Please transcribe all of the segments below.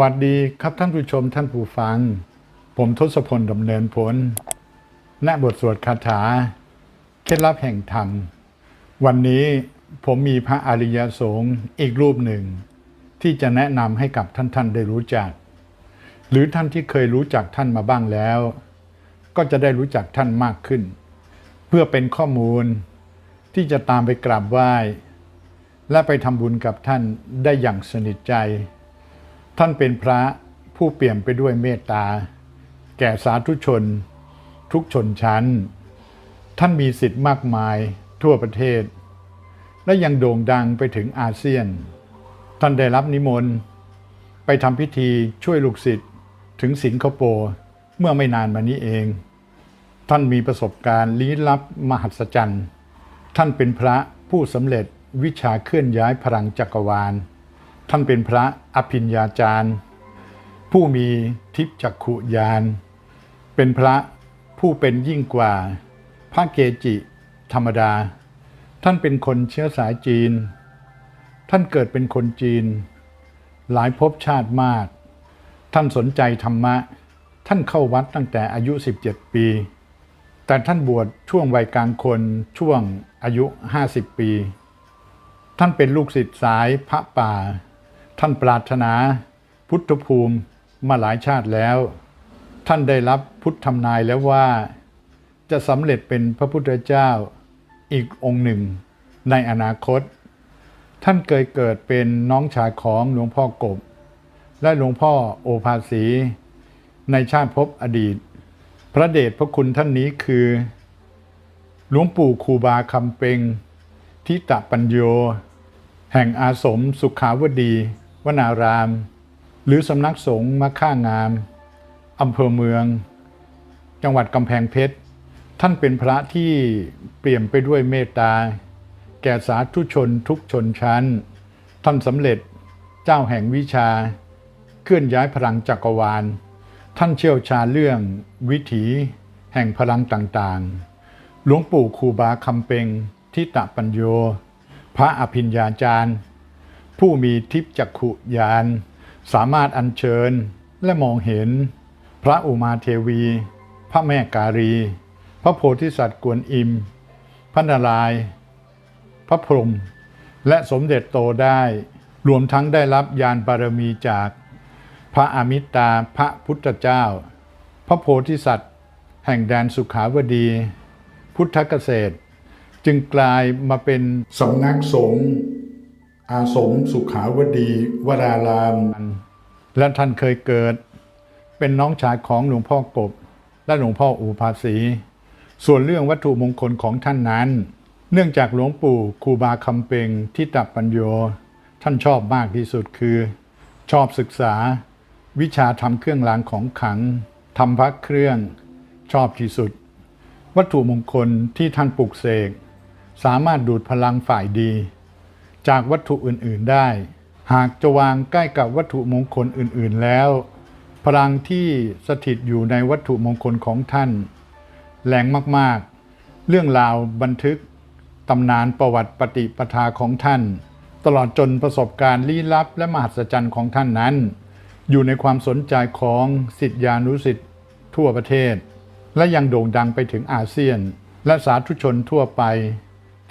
วัสดีครับท่านผู้ชมท่านผู้ฟัง ผมทศพลดำเนินผลณบทสวดคาถา เคล็ดลับแห่งธรรม วันนี้ผมมีพระอริยสงฆ์อีกรูปหนึ่ง ที่จะแนะนำให้กับท่านท่านได้รู้จัก หรือท่านที่เคยรู้จักท่านมาบ้างแล้ว ก็จะได้รู้จักท่านมากขึ้น เพื่อเป็นข้อมูลที่จะตามไปกราบไหว้ และไปทำบุญกับท่านได้อย่างสนิทใจ ท่านเป็นพระผู้เปี่ยมไปด้วยเมตตา แก่สาธุชน ทุกชนชั้น ท่านมีสิทธิ์มากมายทั่วประเทศ และยังโด่งดังไปถึงอาเซียน ท่านได้รับนิมนต์ไปทำพิธีช่วยลูกศิษย์ถึงสิงคโปร์เมื่อไม่นานมานี้เอง ท่านมีประสบการณ์ลี้ลับมหัศจรรย์ ท่านเป็นพระผู้สำเร็จวิชาเคลื่อนย้ายพลังจักรวาล ท่านเป็นพระอภิญญาจารย์ ผู้มีทิพจักขุญาณ เป็นพระผู้เป็นยิ่งกว่า พระเกจิธรรมดา ท่านเป็นคนเชื้อสายจีน ท่านเกิดเป็นคนจีน หลายภพชาติมาก ท่านสนใจธรรมะ ท่านเข้าวัดตั้งแต่อายุ 17 ปี แต่ท่านบวชช่วงวัยกลางคนช่วงอายุ 50 ปี ท่านเป็นลูกศิษย์สายพระป่า ท่านปรารถนาพุทธภูมิมาหลายชาติแล้ว ท่านได้รับพุทธทำนายแล้วว่า จะสำเร็จเป็นพระพุทธเจ้าอีกองค์หนึ่งในอนาคต ท่านเคยเกิดเป็นน้องชายของหลวงพ่อกบ และหลวงพ่อโอภาสี ในชาติภพอดีต พระเดชพระคุณท่านนี้คือ หลวงปู่ครูบาคำเปงทิตะปัญโย แห่งอาสมสุขาวดี วนาราม หรือสำนักสงฆ์มะค่างามอำเภอเมือง จังหวัดกำแพงเพชร ท่านเป็นพระที่เปลี่ยมไปด้วยเมตตา แก่สาธุชนทุกชนชั้น ท่านสำเร็จเจ้าแห่งวิชา เคลื่อนย้ายพลังจักรวาล ท่านเชี่ยวชาญเรื่องวิถีแห่งพลังต่างๆ หลวงปู่ครูบาคำเปงทิตะปัญโย พระอภิญญาจารย์ ผู้มีทิพจักขุญาณสามารถอัญเชิญและมองเห็น พระอุมาเทวี พระแม่การี พระโพธิสัตว์กวนอิม พระนาราย พระพรหมและสมเด็จโตได้ รวมทั้งได้รับยานบารมีจาก พระอมิตาพระพุทธเจ้า พระโพธิสัตว์ แห่งแดนสุขาวดี พุทธเกษตร จึงกลายมาเป็นสำนักสงฆ์ อาสมสุขาวดีวราราม และท่านเคยเกิด เป็นน้องชายของหลวงพ่อกบ และหลวงพ่ออูภาสี ส่วนเรื่องวัตถุมงคลของท่านนั้น เนื่องจากหลวงปู่ครูบาคำเปงที่ตับปัญโย ท่านชอบมากที่สุดคือ ชอบศึกษา วิชาทำเครื่องรางของขลังทำพระเครื่อง ชอบที่สุด วัตถุมงคลที่ท่านปลุกเสกสามารถดูดพลังฝ่ายดี จากวัตถุอื่น ๆได้ หากจะวางใกล้กับวัตถุมงคลอื่น ๆ แล้ว พลังที่สถิตอยู่ในวัตถุมงคลของท่าน แรงมาก ๆ เรื่องราวบันทึกตำนานประวัติปฏิปทาของท่าน ตลอดจนประสบการณ์ลี้ลับและมหัศจรรย์ของท่านนั้น อยู่ในความสนใจของสิทธิานุสิทธิ์ทั่วประเทศ และยังโด่งดังไปถึงอาเซียน และสาธุชนทั่วไป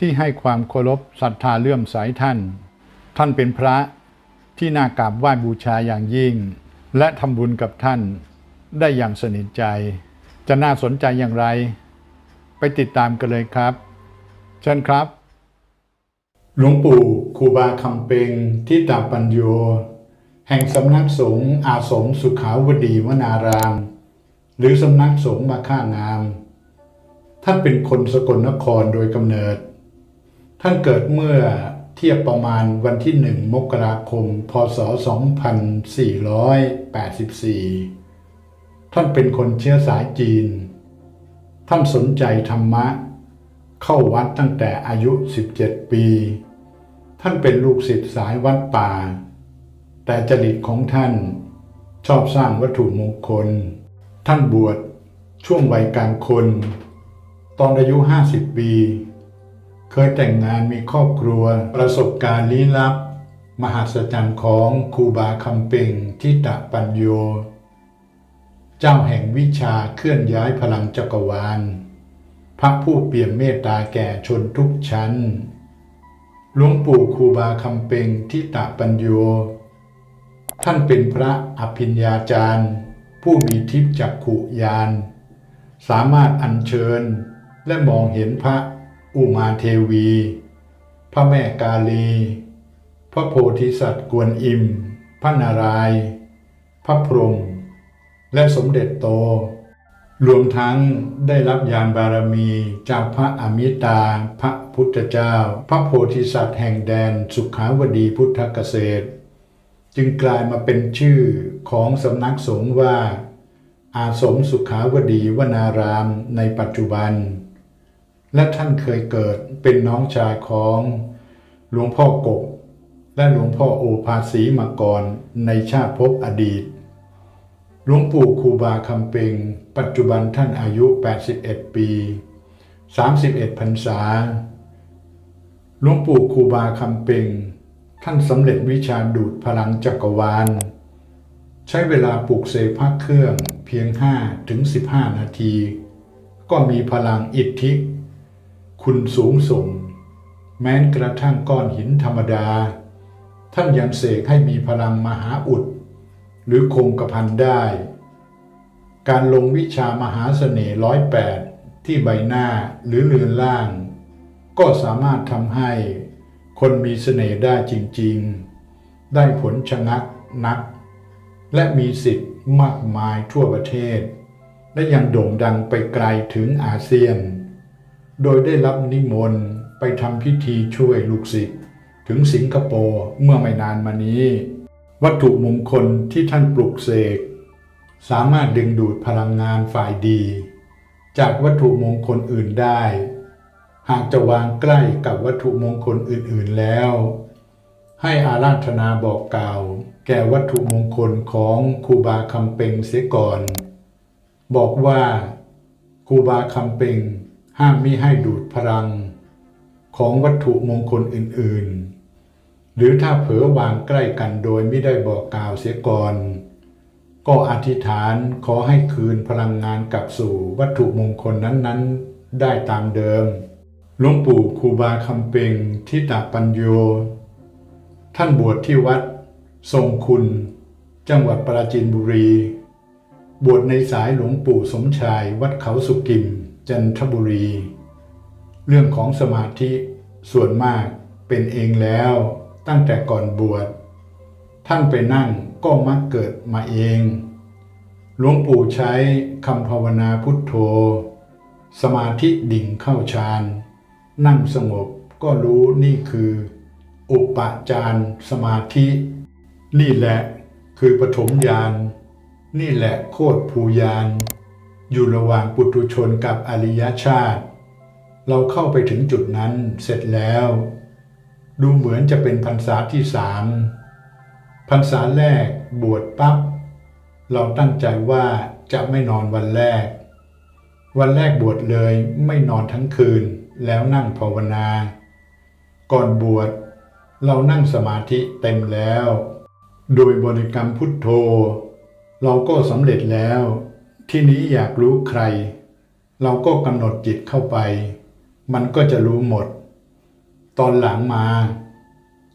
ที่ให้ความเคารพศรัทธาเลื่อมใสท่าน ท่านเป็นพระที่น่ากราบไหว้บูชาอย่างยิ่ง และทำบุญกับท่านได้อย่างสนิทใจ จะน่าสนใจอย่างไร ไปติดตามกันเลยครับเชิญครับ หลวงปู่ครูบาคำเปงที่ตาปัญโย แห่งสำนักสงฆ์อาสมสุขาวดีวนาราม หรือสำนักสงฆ์มาค่างาม ท่านเป็นคนสกลนครโดยกำเนิด ท่านเกิดเมื่อเทียบประมาณวันที่หนึ่งมกราคม พศ 2484 ท่านเป็นคนเชื้อสายจีน ท่านสนใจธรรมะ เข้าวัดตั้งแต่อายุ 17 ปี ท่านเป็นลูกศิษย์สายวัดป่า แต่จริตของท่านชอบสร้างวัตถุมงคล ท่านบวชช่วงวัยกลางคน ตอนอายุ 50 ปี เคยแต่งงานมีครอบครัว ประสบการณ์ลี้ลับ มหัศจรรย์ของครูบาคำเป่งทิตะปัญโย เจ้าแห่งวิชาเคลื่อนย้ายพลังจักรวาล พระผู้เปี่ยมเมตตาแก่ชนทุกชั้นหลวงปู่ครูบาคำเป่งทิตะปัญโย ท่านเป็นพระอภิญญาจารย์ ผู้มีทิพย์จักขุยาน สามารถอัญเชิญและมองเห็นพระ อุมาเทวี พระแม่กาลี พระโพธิสัตว์กวนอิม พระนารายณ์พระพรหมและสมเด็จโต รวมทั้งได้รับยานบารมีจากพระอมิตา พระพุทธเจ้า พระโพธิสัตว์แห่งแดนสุขาวดีพุทธเกษตร จึงกลายมาเป็นชื่อของสำนักสงฆ์ว่า อาสมสุขาวดีวนารามในปัจจุบัน และท่านเคยเกิดเป็นน้องชายของหลวงพ่อกบ และหลวงพ่อโอภาสีมาก่อนในชาติภพอดีต หลวงปู่ครูบาคำเปงปัจจุบันท่านอายุ 81 ปี 31พรรษา หลวงปู่ครูบาคำเปงท่านสำเร็จวิชาดูดพลังจักรวาล ใช้เวลาปลูกเสพระเครื่องเพียง5ถึง15 นาที ก็มีพลังอิทธิ คุณสูงส่ง แม้กระทั่งก้อนหินธรรมดา ท่านยังเสกให้มีพลังมหาอุด หรือคงกระพันได้ การลงวิชามหาเสน่ห์ร้อยแปดที่ใบหน้าหรือเลือนล่าง ก็สามารถทำให้คนมีเสน่ห์ได้จริงๆ ได้ผลชะงักนัก และมีสิทธิ์มากมายทั่วประเทศ และยังโด่งดังไปไกลถึงอาเซียน โดยได้รับนิมนต์ไปทำพิธีช่วยลูกศิษย์ถึงสิงคโปร์เมื่อไม่นานมานี้ วัตถุมงคลที่ท่านปลุกเสก สามารถดึงดูดพลังงานฝ่ายดี จากวัตถุมงคลอื่นได้ หากจะวางใกล้กับวัตถุมงคลอื่นๆแล้ว ให้อาราธนาบอกกล่าว แก่วัตถุมงคลของครูบาคำเปงเสียก่อน บอกว่าครูบาคำเปง ห้ามมิให้ดูดพลัง ของวัตถุมงคลอื่นๆ หรือถ้าเผลอวางใกล้กันโดยไม่ได้บอกกล่าวเสียก่อน ก็อธิษฐานขอให้คืนพลังงานกลับสู่วัตถุมงคลนั้นๆ ได้ตามเดิมหลวงปู่ครูบาคำเปงทิตาปัญโย ท่านบวชที่วัด ทรงคุณ จังหวัดปราจีนบุรี บวชในสายหลวงปู่สมชายวัดเขาสุกิม จันทบุรี เรื่องของสมาธิส่วนมากเป็นเองแล้วตั้งแต่ก่อนบวช ท่านไปนั่งก็มักเกิดมาเอง หลวงปู่ใช้คำภาวนาพุทโธ สมาธิดิ่งเข้าฌาน นั่งสงบก็รู้นี่คือ อุปจารสมาธิ นี่แหละคือปฐมญาณนี่แหละโคตรภูญาณ อยู่ระหว่างปุถุชนกับอริยชาติ เราเข้าไปถึงจุดนั้นเสร็จแล้ว ดูเหมือนจะเป็นพรรษาที่สามพรรษาแรกบวชปั๊บเราตั้งใจว่าจะไม่นอนวันแรก วันแรกบวชเลยไม่นอนทั้งคืนแล้วนั่งภาวนา ก่อนบวชเรานั่งสมาธิเต็มแล้ว โดยบริกรรมพุทโธ เราก็สำเร็จแล้ว ที่นี้อยากรู้ใคร เราก็กำหนดจิตเข้าไป มันก็จะรู้หมด ตอนหลังมา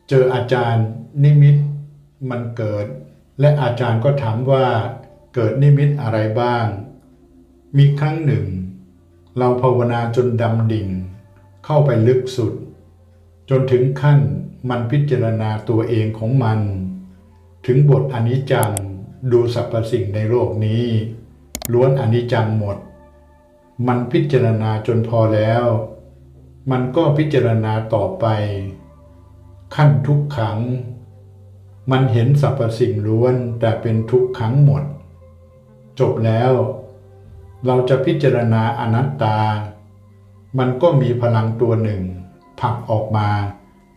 เจออาจารย์นิมิตมันเกิด และอาจารย์ก็ถามว่า เกิดนิมิตอะไรบ้าง มีครั้งหนึ่ง เราภาวนาจนดำดิ่ง เข้าไปลึกสุด จนถึงขั้นมันพิจารณาตัวเองของมัน ถึงบทอนิจจังดูสรรพสิ่งในโลกนี้ ล้วนอนิจจังหมด มันพิจารณาจนพอแล้ว มันก็พิจารณาต่อไป ขั้นทุกขัง มันเห็นสรรพสิ่งล้วนแต่เป็นทุกขังหมด จบแล้ว เราจะพิจารณาอนัตตา มันก็มีพลังตัวหนึ่งผลักออกมา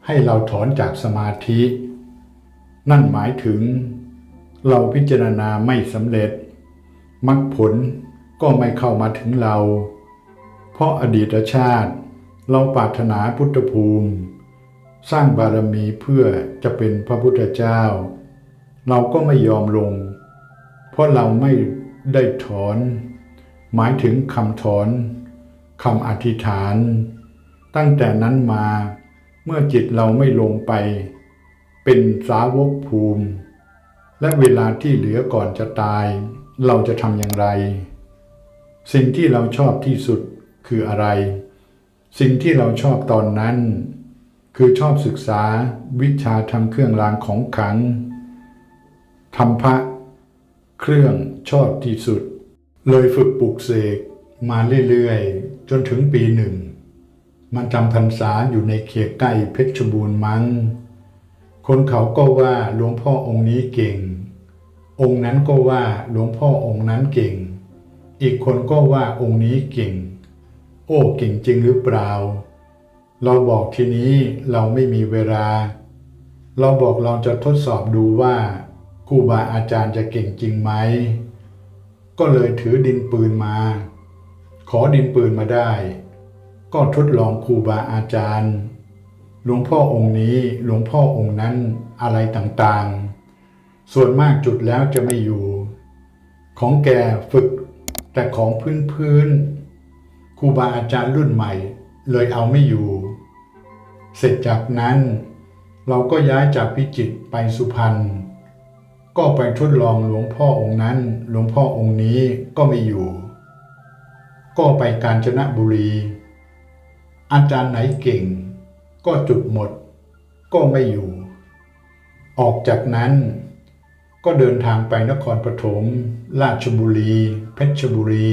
ให้เราถอนจากสมาธิ นั่นหมายถึง เราพิจารณาไม่สำเร็จ มรรคผลก็ไม่เข้ามาถึงเรา เพราะอดีตชาติ เราปรารถนาพุทธภูมิ สร้างบารมีเพื่อจะเป็นพระพุทธเจ้า เราก็ไม่ยอมลง เพราะเราไม่ได้ถอน หมายถึงคำถอนคำอธิษฐาน ตั้งแต่นั้นมาเมื่อจิตเราไม่ลงไป เป็นสาวกภูมิ และเวลาที่เหลือก่อนจะตาย เราจะทำอย่างไร สิ่งที่เราชอบที่สุดคืออะไร สิ่งที่เราชอบตอนนั้น คือชอบศึกษาวิชาทำเครื่องรางของขลังทำพระเครื่องชอบที่สุด เลยฝึกปลูกเสกมาเรื่อยๆ จนถึงปีหนึ่งมาจำพรรษาอยู่ในเขตใกล้เพชรบูรณ์มั้ง คนเขาก็ว่าหลวงพ่อองค์นี้เก่ง องค์นั้นก็ว่าหลวงพ่อองค์นั้นเก่ง อีกคนก็ว่าองค์นี้เก่ง โอ้เก่งจริงหรือเปล่า เราบอกทีนี้เราไม่มีเวลา เราบอกเราจะทดสอบดูว่าครูบาอาจารย์จะเก่งจริงไหม ก็เลยถือดินปืนมา ขอดินปืนมาได้ ก็ทดลองครูบาอาจารย์ หลวงพ่อองค์นี้หลวงพ่อองค์นั้นอะไรต่างๆ ส่วนมากจุดแล้วจะไม่อยู่ ของแกฝึก แต่ของพื้นพื้นครูบาอาจารย์รุ่นใหม่ เลยเอาไม่อยู่ เสร็จจากนั้น เราก็ย้ายจากพิจิตไปสุพรรณก็ไปทดลองหลวงพ่อองค์นั้น หลวงพ่อองค์นี้ก็ไม่อยู่ ก็ไปกาญจนบุรี อาจารย์ไหนเก่ง ก็จุดหมด ก็ไม่อยู่ ออกจากนั้น ก็เดินทางไปนครปฐม ราชบุรี เพชรบุรี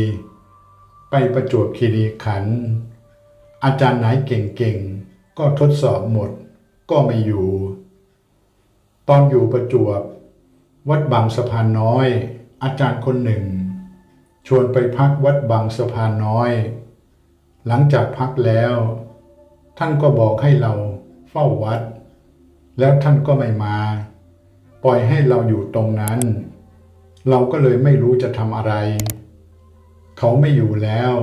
ไปประจวบคีรีขันธ์ อาจารย์ไหนเก่งๆ ก็ทดสอบหมด ก็ไม่อยู่ ตอนอยู่ประจวบ วัดบางสะพานน้อย อาจารย์คนหนึ่ง ชวนไปพักวัดบางสะพานน้อย หลังจากพักแล้ว ท่านก็บอกให้เราเฝ้าวัด แล้วท่านก็ไม่มา ปล่อยให้เราอยู่ตรงนั้น เราก็เลยไม่รู้จะทำอะไร เขาไม่อยู่แล้ว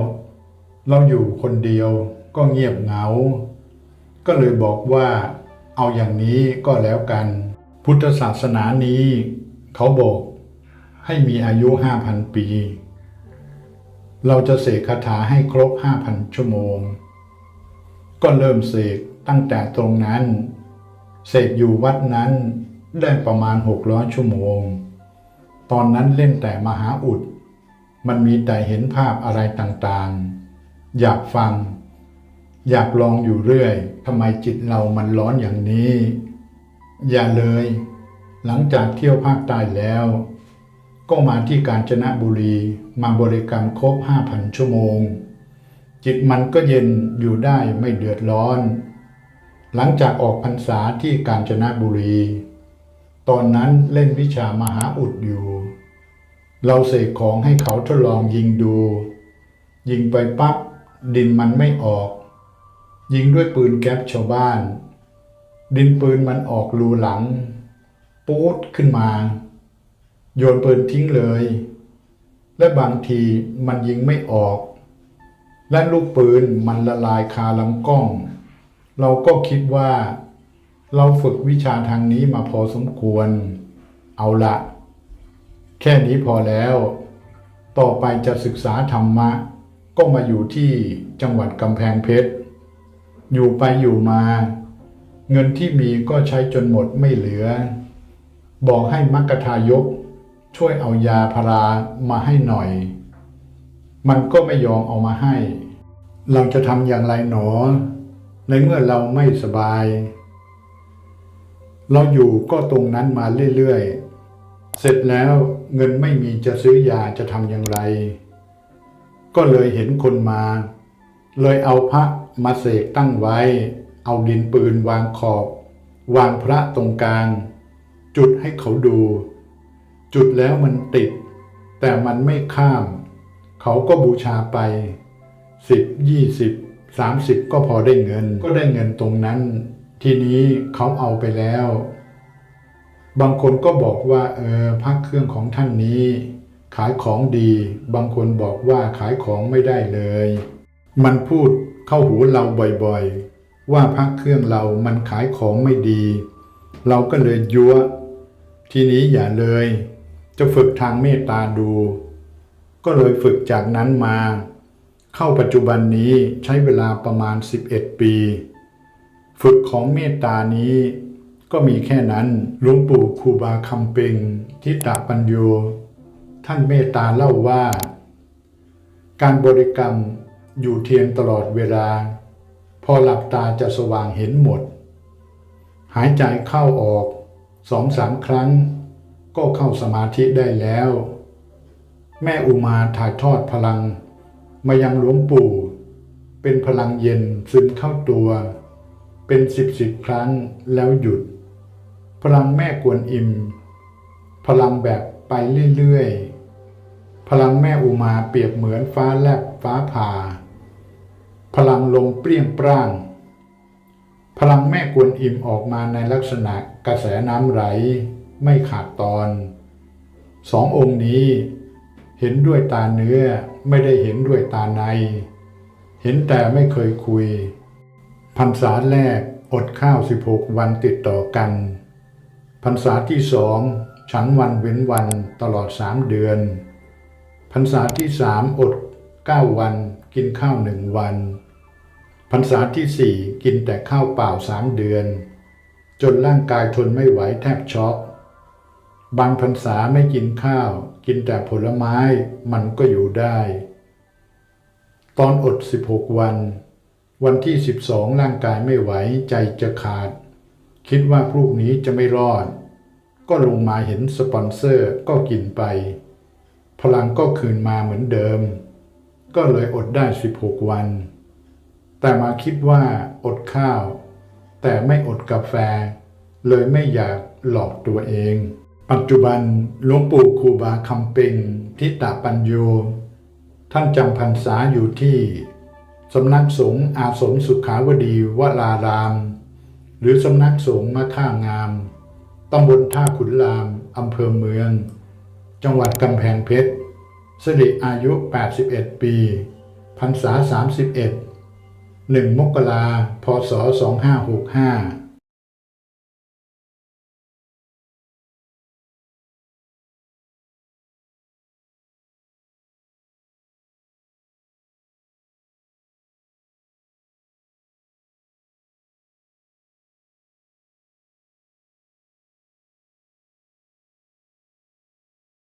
เราอยู่คนเดียวก็เงียบเหงา ก็เลยบอกว่าเอาอย่างนี้ก็แล้วกัน พุทธศาสนานี้ เขาบอกให้มีอายุห้าพันปี เราจะเสกคาถาให้ครบห้าพันชั่วโมง ก็เริ่มเสกตั้งแต่ตรงนั้น เสกอยู่วัดนั้น ได้ประมาณหกร้อยชั่วโมง ตอนนั้นเล่นแต่มหาอุด มันมีแต่เห็นภาพอะไรต่างๆ อยากฟัง อยากลองอยู่เรื่อยทำไมจิตเรามันร้อนอย่างนี้ อย่าเลย หลังจากเที่ยวภาคใต้แล้ว ก็มาที่กาญจนบุรีมาบริกรรมครบห้าพันชั่วโมง จิตมันก็เย็นอยู่ได้ไม่เดือดร้อน หลังจากออกพรรษาที่กาญจนบุรี ตอนนั้นเล่นวิชามหาอุดอยู่ เราเสกของให้เขาทดลองยิงดู ยิงไปปั๊บดินมันไม่ออก ยิงด้วยปืนแก๊ปชาวบ้าน ดินปืนมันออกรูหลัง ปูดขึ้นมา โยนปืนทิ้งเลย และบางทีมันยิงไม่ออก และลูกปืนมันละลายคาลำกล้อง เราก็คิดว่า เราฝึกวิชาทางนี้มาพอสมควร เอาละ แค่นี้พอแล้ว ต่อไปจะศึกษาธรรมะ ก็มาอยู่ที่จังหวัดกำแพงเพชร อยู่ไปอยู่มา เงินที่มีก็ใช้จนหมดไม่เหลือ บอกให้มักทายก ช่วยเอายาพารามาให้หน่อย มันก็ไม่ยอมเอามาให้ เราจะทำอย่างไรหนอ ในเมื่อเราไม่สบาย เราอยู่ก็ตรงนั้นมาเรื่อยๆ เสร็จแล้วเงินไม่มีจะซื้อยาจะทำอย่างไร ก็เลยเห็นคนมา เลยเอาพระมาเสกตั้งไว้ เอาดินปืนวางขอบ วางพระตรงกลาง จุดให้เขาดู จุดแล้วมันติด แต่มันไม่ข้าม เขาก็บูชาไปสิบยี่สิบสามสิบก็พอได้เงินก็ได้เงินตรงนั้น ทีนี้เขาเอาไปแล้ว บางคนก็บอกว่าเออพักเครื่องของท่านนี้ ขายของดี บางคนบอกว่าขายของไม่ได้เลย มันพูดเข้าหูเราบ่อยๆ ว่าพักเครื่องเรามันขายของไม่ดี เราก็เลยยัวทีนี้อย่าเลย จะฝึกทางเมตตาดู ก็เลยฝึกจากนั้นมา เข้าปัจจุบันนี้ใช้เวลาประมาณ 11 ปี ฝึกของเมตตานี้ ก็มีแค่นั้นหลวงปู่ครูบาคำเปงทิตาปัญโยท่านเมตตาเล่าว่า การบริกรรมอยู่เทียนตลอดเวลา พอหลับตาจะสว่างเห็นหมด หายใจเข้าออกสองสามครั้ง ก็เข้าสมาธิได้แล้ว แม่อุมาถ่ายทอดพลัง มายังหลวงปู่ เป็นพลังเย็นซึมเข้าตัว เป็นสิบสิบครั้งแล้วหยุด พลังแม่กวนอิม พลังแบบไปเรื่อยๆ พลังแม่อุมาเปรียบเหมือนฟ้าแลบฟ้าผ่า พลังลมเปรี้ยงปร้าง พลังแม่กวนอิมออกมาในลักษณะกระแสน้ำไหลไม่ขาดตอนสององค์นี้เห็นด้วยตาเนื้อไม่ได้เห็นด้วยตาใน เห็นแต่ไม่เคยคุย พรรษาแรกอดข้าว 16 วันติดต่อกัน พรรษาที่สองฉันวันเว้นวันตลอดสามเดือน พรรษาที่สามอด 9 วันกินข้าวหนึ่งวัน พรรษาที่สี่กินแต่ข้าวเปล่าสามเดือน จนร่างกายทนไม่ไหวแทบช็อกบางพรรษาไม่กินข้าว กินแต่ผลไม้มันก็อยู่ได้ ตอนอด 16 วัน วันที่ 12 ร่างกายไม่ไหวใจจะขาด คิดว่าพรุ่งนี้จะไม่รอด ก็ลงมาเห็นสปอนเซอร์ก็กินไป พลังก็คืนมาเหมือนเดิม ก็เลยอดได้ 16 วัน แต่มาคิดว่าอดข้าว แต่ไม่อดกาแฟ เลยไม่อยากหลอกตัวเอง ปัจจุบันหลวงปู่ครูบาคำเปงทิตาปัญโย ท่านจำพรรษาอยู่ที่ สำนักสงฆ์อาสมสุขาวดีวลาราม หรือสำนักสงฆ์มะข้างามตำบลท่าขุนรามอำเภอเมือง จังหวัดกำแพงเพชรสิริอายุ 81 ปีพรรษา 31 1 มกราพศ 2565